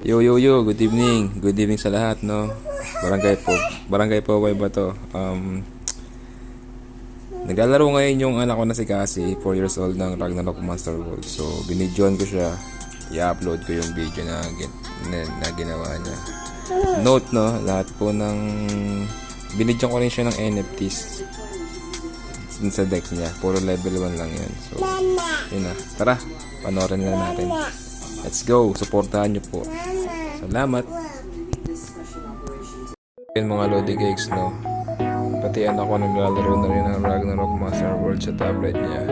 Yo yo yo, good evening. Good evening sa lahat, no. Barangay po. Barangay po ba to? Um Naglalaro ngayon yung anak ko na si Cassie, 4 years old ng Ragnarok Monster World. So, binidyoan ko siya. I-upload ko yung video na, na, na ginawa niya. Note, no, lahat po ng... Binidyoan ko rin siya ng NFTs dun sa decks niya. Puro level 1 lang yun. So, yun na. Tara, panoorin na natin. Let's go. Supportahan niyo po. Salamat. Yun mga Lodi Cakes, no? Pati anak ko naglalaro na rin ng Ragnarok Master World sa tablet niya.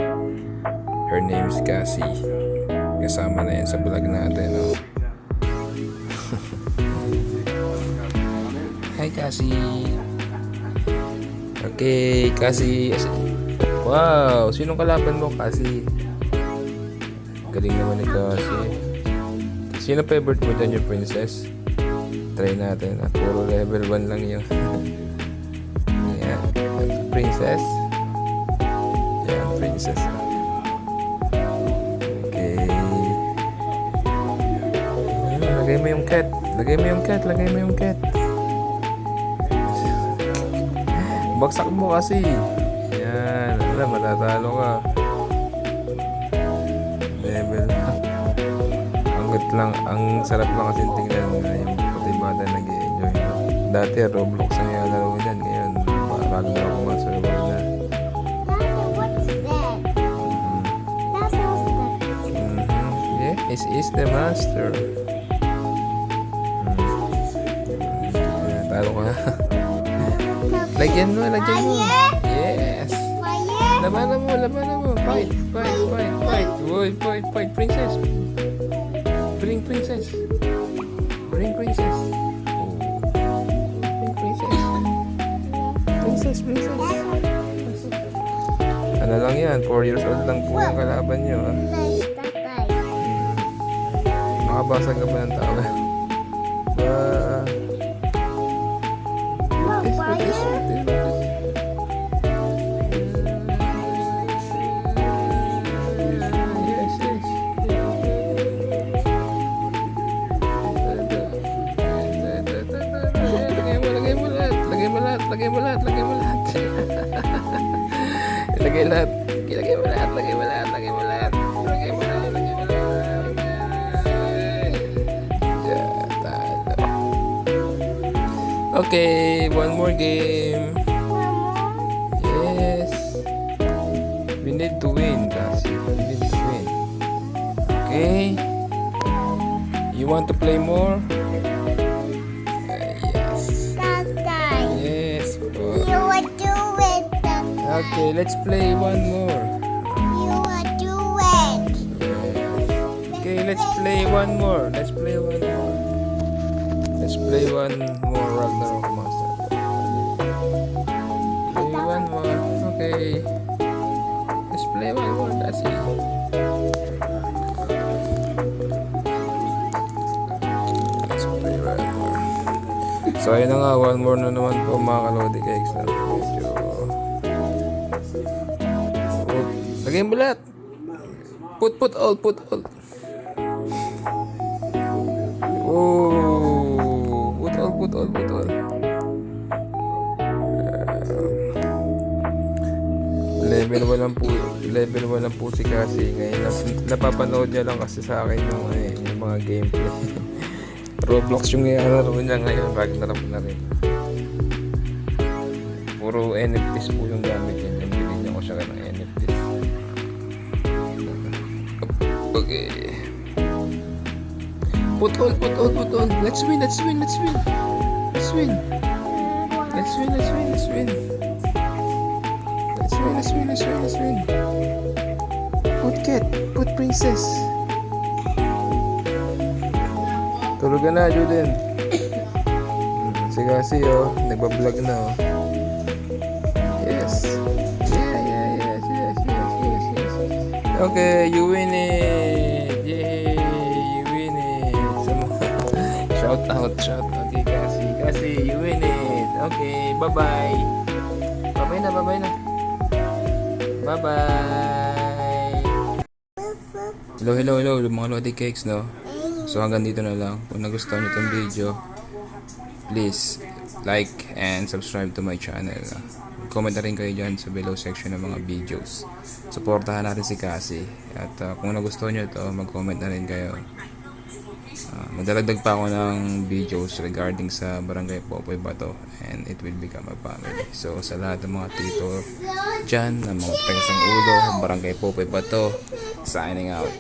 Her name is Cassie. Kasama na yan sa vlog natin, no? Hi, Cassie. Okay, Cassie. Wow, sinong kalaban mo, Cassie? Galing naman ni Cassie. Sino favorite mo dyan yung princess? Try natin. Ah, puro level 1 lang yun. Yan. Princess. Yan, princess. Okay. Yan, lagay mo yung cat. Lagay mo yung cat. Lagay mo yung cat. Bagsak mo kasi. Yan. Wala, matatalo ka. Good lang, ang sarap lang kasi tingnan na yung pati bata nag-enjoy. No? Dati Roblox ang nilalaro dyan, ngayon bago na ako maserver na. Yeah, is the master. Mm. Talo ka. lagyan mo, lagyan mo. Yes. Labanan mo, labanan mo. Fight, fight, fight, fight. Fight, fight, fight. Princess. Princess. Bring princess. Bring princess. Princess, princess. Ano lang yan, 4 years old lang po yung kalaban nyo. ah. Nice, tatay. Makabasa ka ba ng tao? Ba... Lagay mo lahat, lagay mo lahat. Ilagay lahat. Ilagay mo lahat, lagay mo lahat, lagay mo lahat. Lagay mo lahat, lagay mo lahat. Yeah, talo. Okay, one more game. Yes. We need to win, kasi. We need to win. Okay. You want to play more? Okay, let's play one more. You want to it. Okay, let's play one more. Let's play one more. Let's play one more Ragnarok Master. Play one more. Okay. Let's play one more. That's it. Let's play one more. So, ayun na nga. One more na naman po mga kalodi cakes na medyo... Lagay mo lahat. Put, put all, put all. Oh, put all, put all, put all. Level 1 lang po, level 1 lang po si Cassie ngayon. Nap- napapanood niya lang kasi sa akin yung, eh, yung mga gameplay. Roblox yung nilalaro niya ngayon, Ragnarok na rin. Puro NFTs po yung gamit niya. Okay. Put all, put all, put all. Let's win, let's win, let's win. Let's win. Let's win, let's win, let's win. Let's win, let's win, let's win, let's win. Put cat, put princess. Tulog ka na, Juden. Hmm, Si Cassie, oh. Nagbablog na, oh. Yes. Yeah, yes, yes, yes, yes, yes. Okay, you win it. Shout out, shout out kay Cassie. Cassie, you win it. Okay, bye-bye. Bye-bye na, bye-bye na. Bye-bye. Hello, hello, hello, mga Lodi Cakes, no? So hanggang dito na lang. Kung nagustuhan nyo itong video, please like and subscribe to my channel. Comment na rin kayo dyan sa below section ng mga videos. Supportahan natin si Cassie. At uh, kung nagustuhan nyo ito, mag-comment na rin kayo. Uh, madalagdag pa ako ng videos regarding sa Barangay Popoy Bato and it will become a family. So sa lahat ng mga tito dyan, ng mga tagas ng ulo, Barangay Popoy Bato, signing out.